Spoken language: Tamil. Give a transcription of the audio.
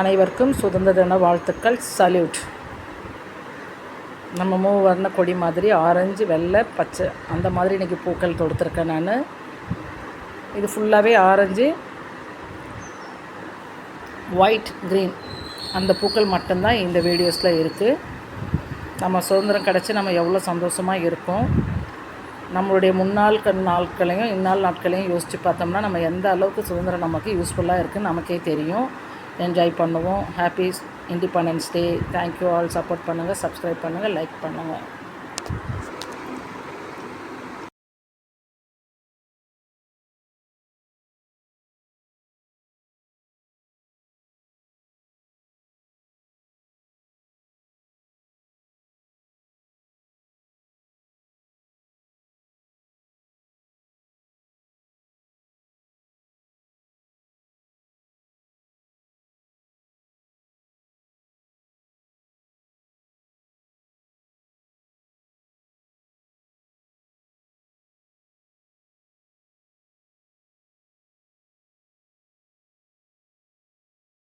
அனைவருக்கும் சுதந்திர தின வாழ்த்துக்கள். சல்யூட் நம்ம மூவர்ண கொடி மாதிரி ஆரஞ்சு வெள்ளை பச்சை அந்த மாதிரி இன்றைக்கி பூக்கள் தொடுத்துருக்கேன் நான். இது ஃபுல்லாகவே ஆரஞ்சு ஒயிட் க்ரீன் அந்த பூக்கள் மட்டும்தான் இந்த வீடியோஸில் இருக்குது நம்ம சுதந்திரம் கிடச்சி நம்ம எவ்வளோ சந்தோஷமாக இருக்கோம். நம்மளுடைய முன்னாள் கண் நாட்களையும் இந்நாள் நாட்களையும் யோசித்து பார்த்தோம்னா நம்ம எந்த அளவுக்கு சுதந்திரம் நமக்கு யூஸ்ஃபுல்லாக இருக்குதுன்னு நமக்கே தெரியும். என்ஜாய் பண்ணுவோம். Happy independence day thank you all support பண்ணுங்கள் சப்ஸ்கிரைப் பண்ணுங்கள் லைக் பண்ணுங்கள்